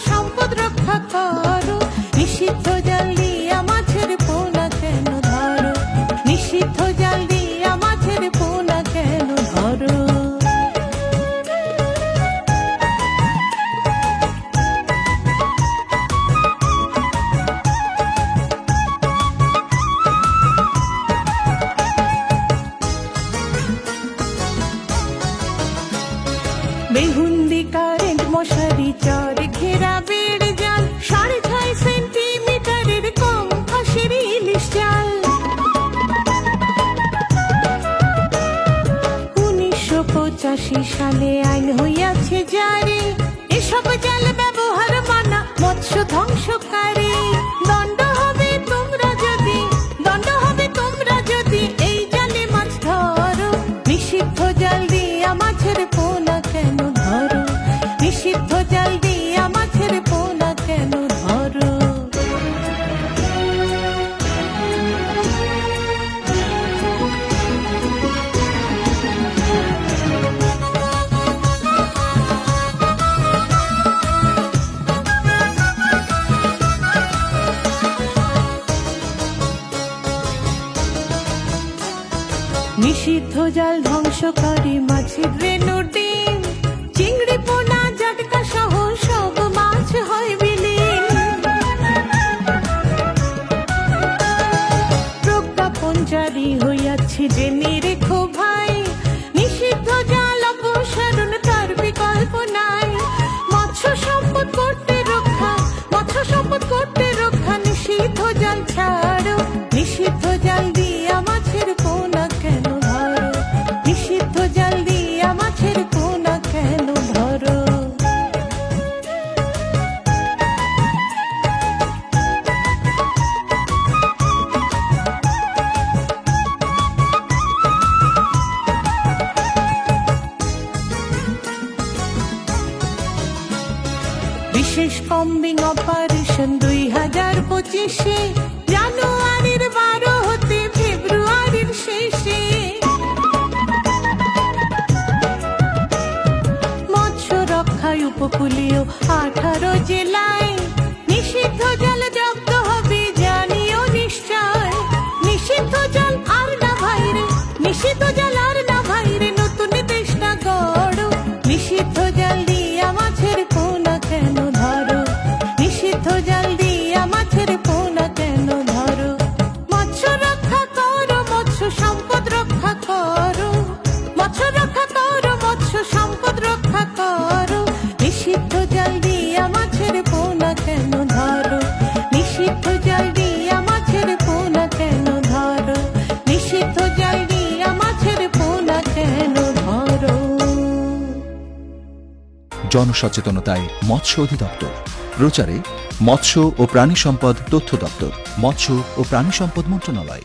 সম্পদ রক্ষা নিষিদ্ধ জালিয়া মাছের পোনা নিষিদ্ধ জালিয়া মাছের পোনা বেহুন্দিকার কম জাল। উনিশশো পঁচাশি সালে আইন হইয়াছে জারি এসব জাল ব্যবহার মানা মৎস্য ধ্বংসকারী নিষিদ্ধ জাল ধ্বংসকারী মাছের রেণুর ডিম। চিংড়ি পোনা, জাটকা সহ সব মাছ হয় বিলীন। প্রজ্ঞাপন জারি হইয়াছে জেনে রেখো ভাই। বিশেষ কম্বিং অপারেশন দুই হাজার পঁচিশে জানুয়ারির বারো হতে ফেব্রুয়ারির শেষে। মৎস্য রক্ষায় উপকূলীয় আঠারো জেলায় রক্ষা করো। মৎস্য রক্ষা করো, মৎস্য সম্পদ রক্ষা করো। নিষিদ্ধ জল মাছের পোনা কেন ধরো? নিষিদ্ধ জল মাছের পোনা কেন ধরো? নিষিদ্ধ জল মাছের পোনা কেন ধরো? জনসচেতনতায় মৎস্য অধিদপ্তর। প্রচারে মৎস্য ও প্রাণী সম্পদ তথ্য দপ্তর। মৎস্য ও প্রাণী সম্পদ মন্ত্রণালয়।